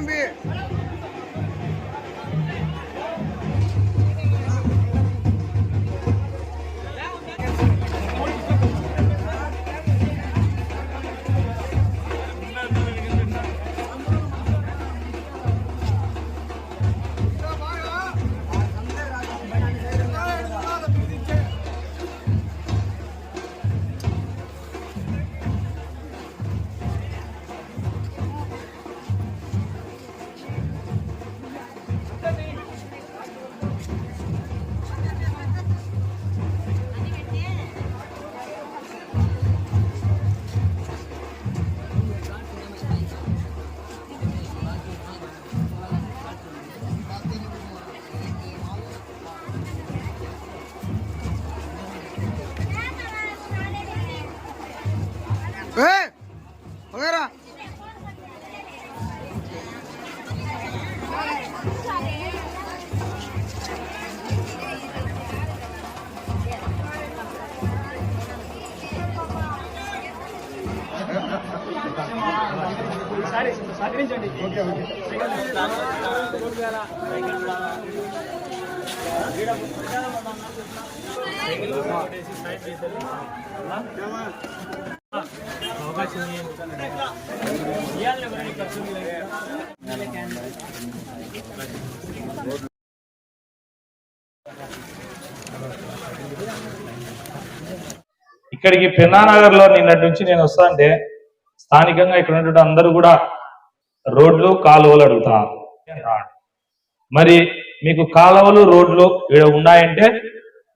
தம்பி ఇక్కడికి పెన్నానగర్లో నిన్నటి నుంచి నేను వస్తా అంటే స్థానికంగా ఇక్కడ ఉన్నటువంటి అందరూ కూడా రోడ్లు కాలువలు అడుగుతా. మరి మీకు కాలువలు రోడ్లు ఇక్కడ ఉన్నాయంటే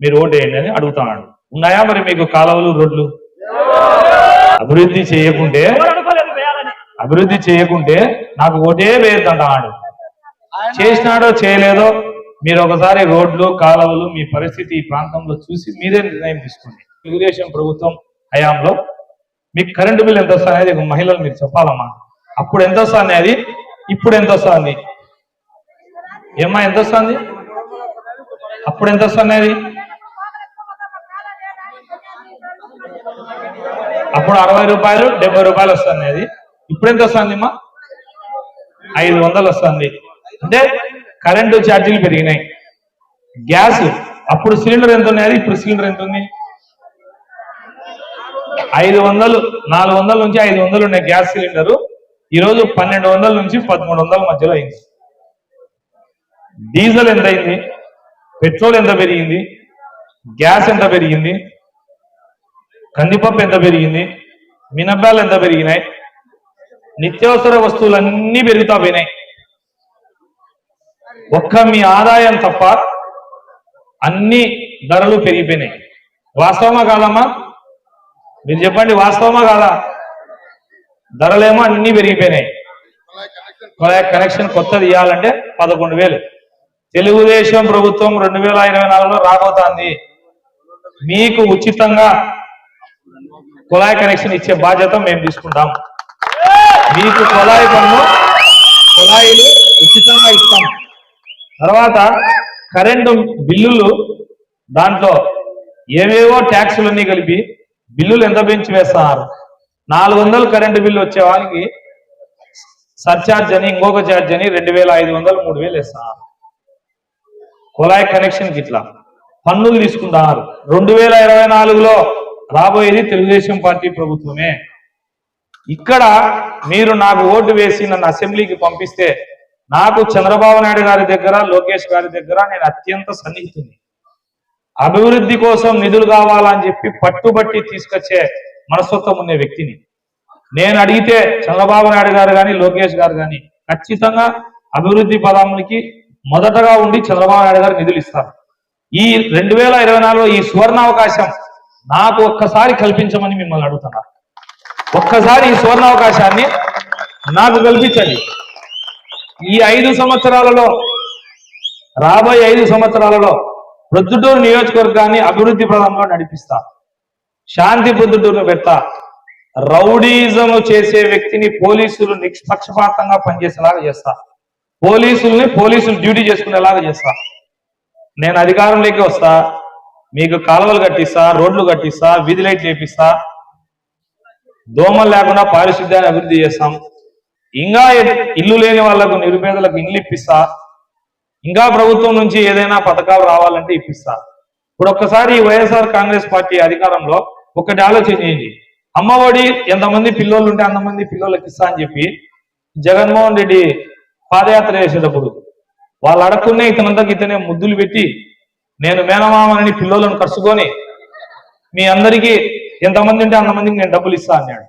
మీరు ఓటు వేయండి అని అడుగుతాడు. ఉన్నాయా మరి మీకు కాలువలు రోడ్లు? అభివృద్ధి చేయకుంటే అభివృద్ధి చేయకుంటే నాకు ఓటే వేయద్దంటాడు. చేసినాడో చేయలేదో మీరు ఒకసారి రోడ్లు కాలువలు మీ పరిస్థితి ఈ ప్రాంతంలో చూసి మీరే నిర్ణయం తీసుకోండి. తెలుగుదేశం ప్రభుత్వం హయాంలో మీకు కరెంటు బిల్ ఎంత వస్తుంది అనేది మహిళలు మీరు చెప్పాలమ్మా. అప్పుడు ఎంత వస్తుంది అది? ఇప్పుడు ఎంత వస్తుంది? ఏమ్మా ఎంత వస్తుంది? అప్పుడు ఎంత వస్తుంది అది? అప్పుడు అరవై రూపాయలు డెబ్బై రూపాయలు వస్తుంది అది. ఇప్పుడు ఎంత వస్తుంది అమ్మా? ఐదు వందలు వస్తుంది. అంటే కరెంటు ఛార్జీలు పెరిగినాయి. గ్యాస్ అప్పుడు సిలిండర్ ఎంత ఉన్నది ఇప్పుడు సిలిండర్ ఎంత ఉంది? ఐదు వందలు నాలుగు వందల నుంచి ఐదు వందలు ఉన్నాయి గ్యాస్ సిలిండర్. ఈరోజు పన్నెండు వందల నుంచి పదమూడు వందల మధ్యలో అయింది. డీజిల్ ఎంత అయింది? పెట్రోల్ ఎంత పెరిగింది? గ్యాస్ ఎంత పెరిగింది? కందిపప్పు ఎంత పెరిగింది? మినపాలు ఎంత పెరిగినాయి? నిత్యావసర వస్తువులన్నీ పెరుగుతా పోయినాయి. ఒక్క మీ ఆదాయం తప్ప అన్ని ధరలు పెరిగిపోయినాయి. వాస్తవమా కాదమ్మా? మీరు చెప్పండి వాస్తవమా కాదా? ధరలేమో అన్ని పెరిగిపోయినాయి. కనెక్షన్ కొత్తది ఇవ్వాలంటే పదకొండు వేలు. తెలుగుదేశం ప్రభుత్వం రెండు వేల ఇరవై నాలుగులో రాబోతోంది. మీకు ఉచితంగా కుళాయి కనెక్షన్ ఇచ్చే బాధ్యత మేము తీసుకుంటాం. మీకు కుళాయి పన్ను కుళాయిలు ఉచితంగా ఇస్తాం. తర్వాత కరెంటు బిల్లులు దాంట్లో ఏవేవో ట్యాక్సులన్నీ కలిపి బిల్లులు ఎంత పెంచి వేస్తున్నారు నాలుగు వందలు కరెంటు బిల్లు వచ్చే వాళ్ళకి సర్చార్జ్ అని ఇంకొక ఛార్జ్ అని రెండు వేల ఐదు వందలు మూడు వేలు వేస్తున్నారు కుళాయి కనెక్షన్కి ఇట్లా. పన్నులు తీసుకుంటున్నారు. రెండు వేల ఇరవై నాలుగులో రాబోయేది తెలుగుదేశం పార్టీ ప్రభుత్వమే. ఇక్కడ మీరు నాకు ఓటు వేసి నన్ను అసెంబ్లీకి పంపిస్తే నాకు చంద్రబాబు నాయుడు గారి దగ్గర లోకేష్ గారి దగ్గర నేను అత్యంత సన్నిహితుని అభివృద్ధి కోసం నిధులు కావాలని చెప్పి పట్టుబట్టి తీసుకొచ్చే మనస్తత్వం ఉన్న వ్యక్తిని. నేను అడిగితే చంద్రబాబు నాయుడు గారు కానీ లోకేష్ గారు కానీ ఖచ్చితంగా అభివృద్ధి పదములకి మొదటగా ఉండి చంద్రబాబు నాయుడు గారు నిధులు ఇస్తారు. ఈ రెండు వేల ఇరవై నాలుగులో ఈ సువర్ణ అవకాశం నాకు ఒక్కసారి కల్పించమని మిమ్మల్ని అడుగుతున్నారు ఒక్కసారి ఈ సువర్ణ అవకాశాన్ని నాకు కల్పించండి. ఈ ఐదు సంవత్సరాలలో రాబోయే ఐదు సంవత్సరాలలో ప్రొద్దుటూరు నియోజకవర్గాన్ని అభివృద్ధి పదంలో నడిపిస్తారు శాంతి ప్రొద్దుటూరును పెడతా. రౌడీజం చేసే వ్యక్తిని పోలీసులు నిష్పక్షపాతంగా పనిచేసేలాగా చేస్తా. పోలీసుల్ని పోలీసులు డ్యూటీ చేసుకునేలాగా చేస్తా. నేను అధికారంలోకి వస్తా. మీకు కాలువలు కట్టిస్తా రోడ్లు కట్టిస్తా వీధి లైట్లు వేపిస్తా దోమలు లేకుండా పారిశుద్ధ్యాన్ని అభివృద్ధి చేస్తాం. ఇంకా ఇల్లు లేని వాళ్ళకు నిరుపేదలకు ఇల్లు ఇప్పిస్తా. ఇంకా ప్రభుత్వం నుంచి ఏదైనా పథకాలు రావాలంటే ఇప్పిస్తా. ఇప్పుడు ఒక్కసారి వైఎస్ఆర్ కాంగ్రెస్ పార్టీ అధికారంలో ఒకటి ఆలోచన చేయండి. అమ్మఒడి ఎంతమంది పిల్లోళ్ళు ఉంటే అంతమంది పిల్లోళ్ళకి ఇస్తా అని చెప్పి జగన్మోహన్ రెడ్డి పాదయాత్ర చేసేటప్పుడు వాళ్ళు అడగకునే ఇతనంతా ఇతనే ముద్దులు పెట్టి నేను మేనమామని పిల్లోలను కలుసుకొని మీ అందరికీ ఎంతమంది ఉంటే అంతమందికి నేను డబ్బులు ఇస్తా అన్నాడు.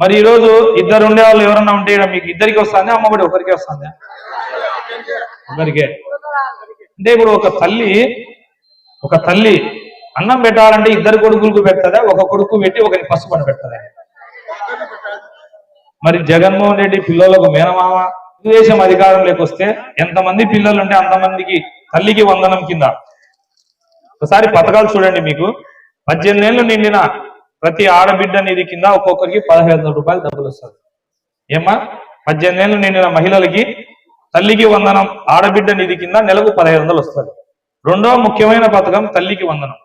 మరి ఈ రోజు ఇద్దరు ఉండే వాళ్ళు ఎవరన్నా ఉంటే మీకు ఇద్దరికి వస్తుందా అమ్మఒడి ఒకరికి వస్తుందా? ఒకరికే. అంటే ఇప్పుడు ఒక తల్లి ఒక తల్లి అన్నం పెట్టాలంటే ఇద్దరు కొడుకులకు పెడతదా? ఒక కొడుకు పెట్టి ఒకరికి పసుపు పని పెడతదా? మరి జగన్మోహన్ రెడ్డి పిల్లలకు మేనమామ తెలుగుదేశం అధికారంలోకి వస్తే ఎంతమంది పిల్లలు ఉంటే అంతమందికి తల్లికి వందనం కింద? ఒకసారి పథకాలు చూడండి మీకు. పద్దెనిమిది ఏళ్ళు నిండిన ప్రతి ఆడబిడ్డ నిధి కింద ఒక్కొక్కరికి పదహైదు వందల రూపాయలు డబ్బులు వస్తుంది ఏమ్మా? పద్దెనిమిది ఏళ్ళు నిండిన మహిళలకి తల్లికి వందనం ఆడబిడ్డ నిధి కింద నెలకు పదహైదు వందలు వస్తుంది రెండవ ముఖ్యమైన పథకం తల్లికి వందనం.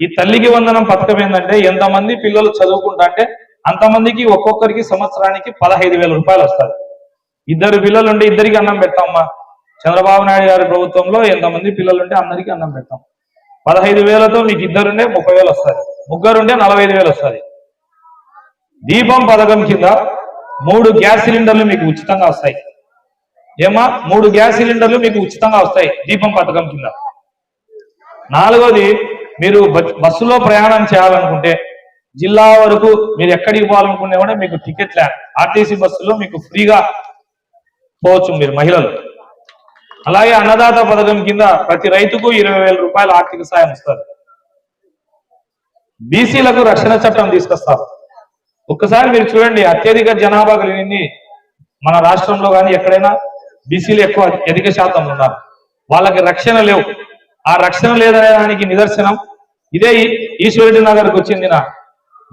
ఈ తల్లికి వందనం పథకం ఏంటంటే ఎంతమంది పిల్లలు చదువుకుంటా అంటే అంతమందికి ఒక్కొక్కరికి సంవత్సరానికి పదహైదు వేల రూపాయలు వస్తారు ఇద్దరు పిల్లలు ఉంటే ఇద్దరికి అన్నం పెడతామమ్మా. చంద్రబాబు నాయుడు గారి ప్రభుత్వంలో ఎంతమంది పిల్లలు ఉంటే అందరికీ అన్నం పెడతాం. పదహైదు వేలతో మీకు ఇద్దరుండే ముప్పై వేలు వస్తుంది. ముగ్గురుంటే నలభై ఐదు వేలు వస్తుంది. దీపం పథకం కింద మూడు గ్యాస్ సిలిండర్లు మీకు ఉచితంగా వస్తాయి. ఏమా మూడు గ్యాస్ సిలిండర్లు మీకు ఉచితంగా వస్తాయి దీపం పథకం కింద. నాలుగోది మీరు బస్సులో ప్రయాణం చేయాలనుకుంటే జిల్లా వరకు మీరు ఎక్కడికి పోవాలనుకునే కూడా మీకు టికెట్ ల్యాండ్ ఆర్టీసీ బస్సులో మీకు ఫ్రీగా పోవచ్చు మీరు మహిళలు. అలాగే అన్నదాత పథకం కింద ప్రతి రైతుకు ఇరవై వేల రూపాయల ఆర్థిక సాయం ఇస్తారు. బీసీలకు రక్షణ చట్టం తీసుకొస్తారు. ఒక్కసారి మీరు చూడండి అత్యధిక జనాభా కలిగింది మన రాష్ట్రంలో కానీ ఎక్కడైనా బీసీలు ఎక్కువ అధిక శాతం ఉన్నారు. వాళ్ళకి రక్షణ లేవు. ఆ రక్షణ లేదనే దానికి నిదర్శనం. ఇదే ఈ- ఈశ్వరెడ్డి నగర్కి వచ్చింది నా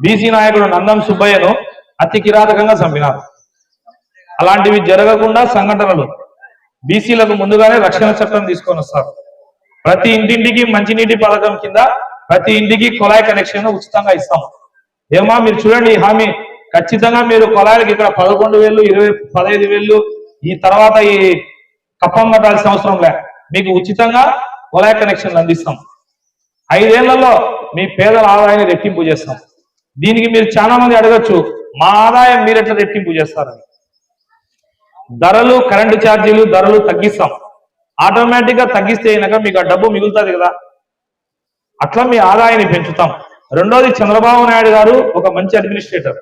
బీసీ నాయకుడు నందం సుబ్బయ్యను అతి కిరాతకంగా చంపినారు. అలాంటివి జరగకుండా సంఘటనలు బీసీలకు ముందుగానే రక్షణ చట్టం తీసుకొని వస్తారు. ప్రతి ఇంటింటికి మంచినీటి పథకం కింద ప్రతి ఇంటికి కొలాయి కనెక్షన్ ఉచితంగా ఇస్తాం. ఏమా మీరు చూడండి ఈ హామీ. ఖచ్చితంగా మీరు కొలాయిలకు ఇక్కడ పదకొండు వేలు ఇరవై పదహైదు వేలు ఈ తర్వాత ఈ కప్పం కట్టాల్సిన అవసరం లే. మీకు ఉచితంగా కొలాయి కనెక్షన్లు అందిస్తాం. ఐదేళ్ళలో మీ పేదల ఆదాయాన్ని రెట్టింపు చేస్తాం. దీనికి మీరు చాలా మంది అడగచ్చు మా ఆదాయం మీరు ఎట్లా రెట్టింపు చేస్తారని. ధరలు కరెంటు ఛార్జీలు ధరలు తగ్గిస్తాం. ఆటోమేటిక్గా తగ్గిస్తే అయినాక మీకు ఆ డబ్బు మిగులుతుంది కదా. అట్లా మీ ఆదాయాన్ని పెంచుతాం. రెండోది చంద్రబాబు నాయుడు గారు ఒక మంచి అడ్మినిస్ట్రేటర్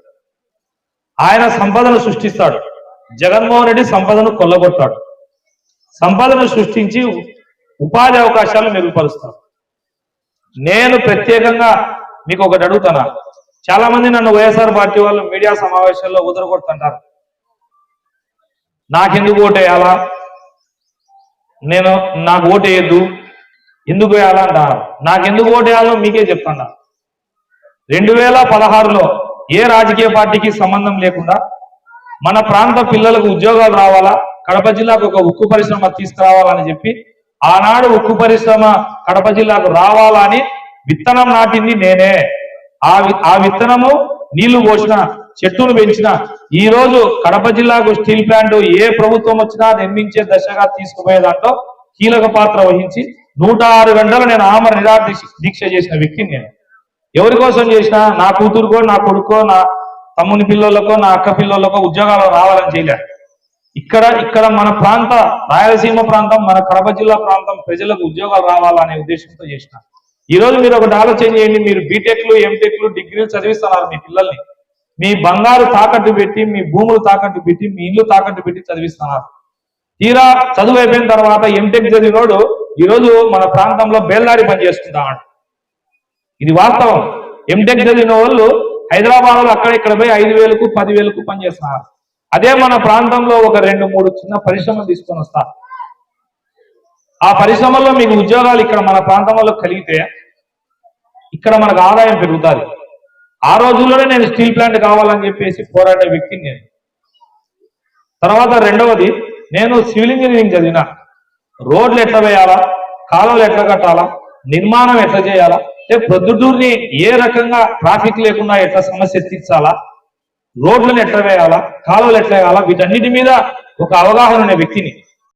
ఆయన సంపదను సృష్టిస్తాడు. జగన్మోహన్ రెడ్డి సంపదను కొల్లగొడతాడు. సంపదను సృష్టించి ఉపాధి అవకాశాలు మెరుగుపరుస్తాం నేను ప్రత్యేకంగా మీకు ఒకటి అడుగుతానా? చాలా మంది నన్ను వైఎస్ఆర్ పార్టీ వాళ్ళు మీడియా సమావేశాల్లో ఉదరగొడుతుంటారు నాకెందుకు ఓటేయాలా నేను నాకు ఓటేయద్దు ఎందుకు వేయాలా అంటారు? నాకెందుకు ఓటేయాలో మీకే చెప్తాను? రెండు వేల పదహారులో ఏ రాజకీయ పార్టీకి సంబంధం లేకుండా మన ప్రాంత పిల్లలకు ఉద్యోగాలు రావాలా? కడప జిల్లాకు ఒక ఉక్కు పరిశ్రమ తీసుకురావాలని చెప్పి ఆనాడు ఉక్కు పరిశ్రమ కడప జిల్లాకు రావాలని విత్తనం నాటింది నేనే. ఆ వి- ఆ విత్తనము నీళ్ళు పోసిన చెట్టును పెంచిన ఈ రోజు కడప జిల్లాకు స్టీల్ ప్లాంట్ ఏ ప్రభుత్వం వచ్చినా నిర్మించే దశగా తీసుకుపోయే దాంట్లో కీలక పాత్ర వహించి నూట ఆరు గంటలు నేను ఆమర నిరాహార దీక్ష- చేసిన వ్యక్తిని నేను. ఎవరి కోసం చేసినా నా కూతురుకో నా కొడుకో నా తమ్ముని పిల్లలకో నా అక్క పిల్లలకో ఉద్యోగాలు రావాలని చేయలేదు ఇక్కడ ఇక్కడ మన ప్రాంత రాయలసీమ ప్రాంతం మన కడప జిల్లా ప్రాంతం ప్రజలకు ఉద్యోగాలు రావాలనే ఉద్దేశంతో చేసిన. ఈ రోజు మీరు ఒకటి ఆలోచన చేయండి మీరు బీటెక్లు ఎంటెక్లు డిగ్రీలు చదివిస్తున్నారు మీ పిల్లల్ని. మీ బంగారు తాకట్టు పెట్టి మీ భూములు తాకట్టు పెట్టి మీ ఇల్లు తాకట్టు పెట్టి చదివిస్తున్నారు. తీరా చదువు అయిపోయిన తర్వాత ఎంటెక్ చదివినోడు ఈ రోజు మన ప్రాంతంలో బేల్దారి పని చేసుకుంటాడు ఇది వాస్తవం. ఎంటెక్ చదివిన వాళ్ళు హైదరాబాద్లో అక్కడ ఇక్కడ పోయి ఐదు వేలకు పది వేలకు పనిచేస్తున్నారు అదే మన ప్రాంతంలో ఒక రెండు మూడు చిన్న పరిశ్రమలు తీసుకొని వస్తా. ఆ పరిశ్రమల్లో మీకు ఉద్యోగాలు ఇక్కడ మన ప్రాంతంలో కలిగితే ఇక్కడ మనకు ఆదాయం పెరుగుతుంది. ఆ రోజుల్లోనే నేను స్టీల్ ప్లాంట్ కావాలని చెప్పేసి పోరాడే వ్యక్తిని నేను. తర్వాత రెండవది నేను సివిల్ ఇంజనీరింగ్ చదివిన. రోడ్లు ఎట్లా వేయాలా? కాలువలు ఎట్లా కట్టాలా? నిర్మాణం ఎట్లా చేయాలా? అంటే ప్రొద్దుటూరుని ఏ రకంగా ట్రాఫిక్ లేకుండా ఎట్లా సమస్య తీర్చాలా? రోడ్లను ఎట్లా వేయాలా? కాలువలు ఎట్లా వేయాలా? వీటన్నిటి మీద ఒక అవగాహన ఉన్న వ్యక్తిని